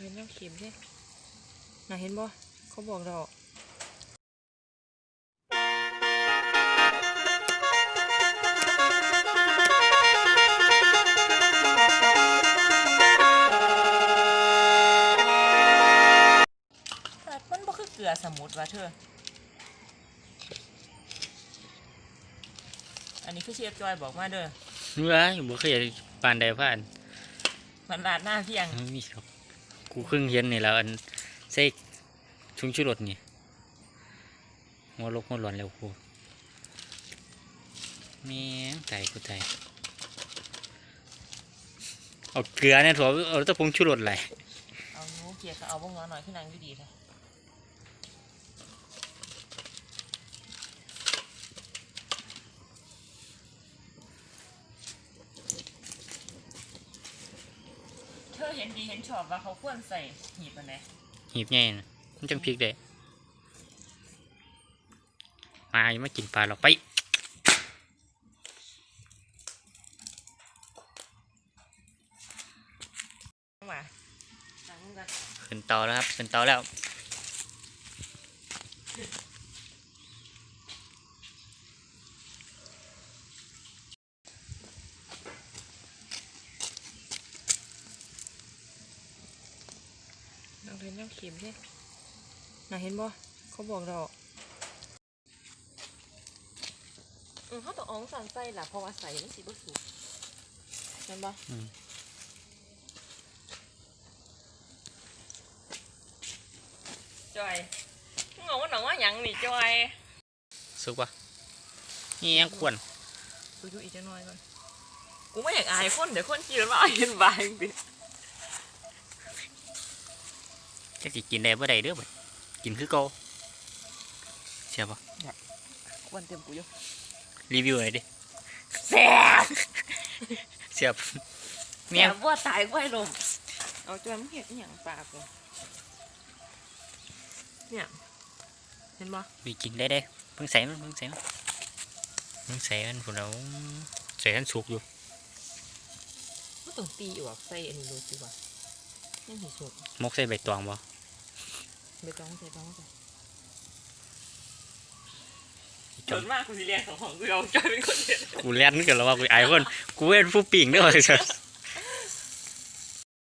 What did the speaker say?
เห็นน้ำเข็มใช่น่าเห็นบ่เขาบอกเราแต่มันบ่คือเกลือสมุดว่ะเธอ อันนี้คือเชฟจอยบอกมาเด้อเนื้อบ่เคยเห็นปานใดผ่านมันลาดหน้าเพียง ไม่มีหรอ กูครึ่งเห็นนี่แล้ว อันเซกชุ่มชูรสนี่หัวลกหัวหลอนแล้วกูแม่งใจกูใจเอาเกลือเนี่ยถั่วเอาแตะพงชูรสไหลเอาหนูเกียร์ก็เอาบ้งงอหน่อยที่นางอยู่ดีเลย เธอเห็นดีเห็นชอบว่าเขาควรใส่หีบอันไหนหีบใหญ่นะมันจังพริกได้มาอย่ามากินปลาหรอกไปมาสั่งกันขึ้นเตาแล้วครับขึ้นเตาแล้ว น้องเห็นน้ำเข็มใช่น่าเห็นบ่เขาบอกเราเออเขาต้องเอองสั่นใส่ล่ะเพราะว่าใส่มันสีบ่สุกเห็นบ่อืมจอยมึงเอาว่าหนังว่าหยังนี่จอยสุกปะนี่ยังควรดูดูอีกจังหน่อยก่อน กูไม่อยากอายคนเดี๋ยวคนกินแล้วมาเอาเห็นบายจริงจะสิกินได้บ่ได้เด้อบ่กิ นคือเก่าเสียบปะวันเต็มกูอยู่รีวิวหน่อยดิแซ่บเสียบแม่เมียบัวตายไว้ลมเอาจอยมึงเห็นอหย่างปาก ได้ได้เพิ่งใส่มันเพิ่งใส่มันเพิ่งใส่มันพวกเราใส่ทันสุกอยู่ก็ต้องตีออกใส่อันนี้ดูสิว่ายังสิสุกมกใส่ใบตองบ่ใบตองใส่ตองใส่จจนนมากกูสิเรียนของของกูเอาจอยเป็นคนเดียวกูเล่นกันแล้วว่ากูไอ้คนกูเป็นผู้ปิ่งเด้อว่าซั่น